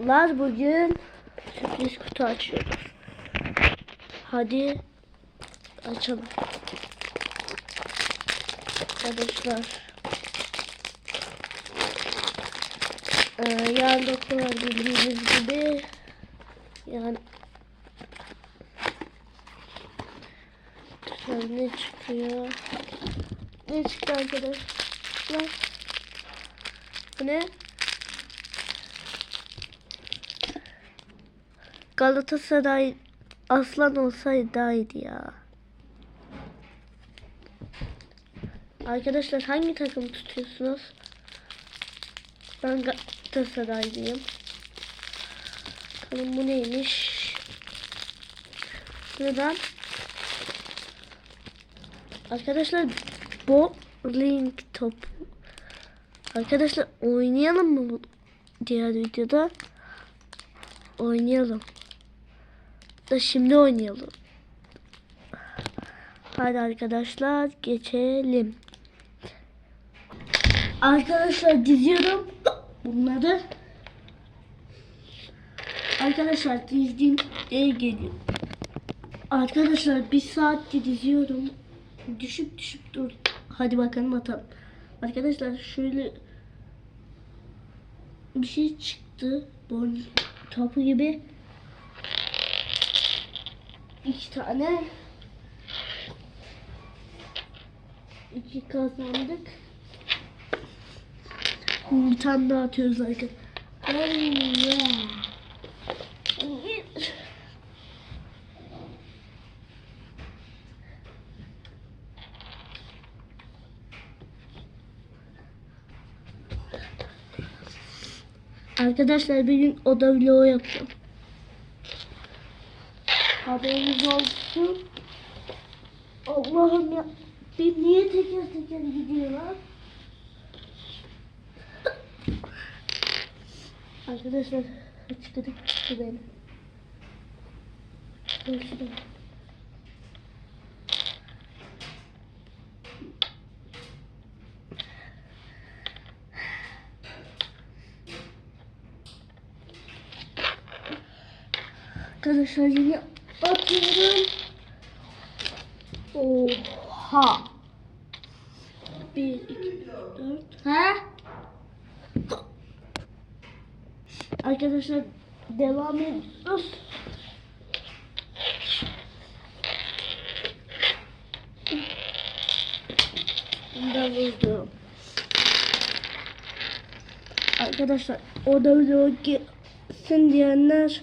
Arkadaşlar bugün sürpriz kutu açıyoruz. Hadi açalım. Arkadaşlar. Ee, yarın var bildiğiniz gibi. Yani Arkadaşlar ne çıkıyor? Ne çıktı arkadaşlar? Bu ne? Galatasaray aslan olsaydı daha ya. Arkadaşlar hangi takım tutuyorsunuz? Ben Galatasaraylıyım. Bakalım bu neymiş? Neden? Arkadaşlar bowling topu. Arkadaşlar oynayalım mı bu diğer videoda? Oynayalım. Da şimdi oynayalım. Hadi arkadaşlar geçelim. Arkadaşlar diziyorum bunları. Arkadaşlar dizdiğim e geliyor. Arkadaşlar bir saattir diziyorum. Düşüp düşüp dur. Hadi bakalım atalım. Arkadaşlar şöyle bir şey çıktı. Bon topu gibi. İki tane. İki kazandık. Bir tane daha atıyoruz arkadaşlar. Arkadaşlar bir gün oda vlogu yapacağım. Haberiniz olsun. Allah'ım ya. Bir niye teker teker gidiyorlar? Arkadaşlar hıçkırık çıktı benim. Görüşürüz. Arkadaşlar yine atıyorum. Oha. Bir, iki, dört. Ha? Arkadaşlar devam ediyoruz. Da vurdum. Arkadaşlar o da video gelsin diyenler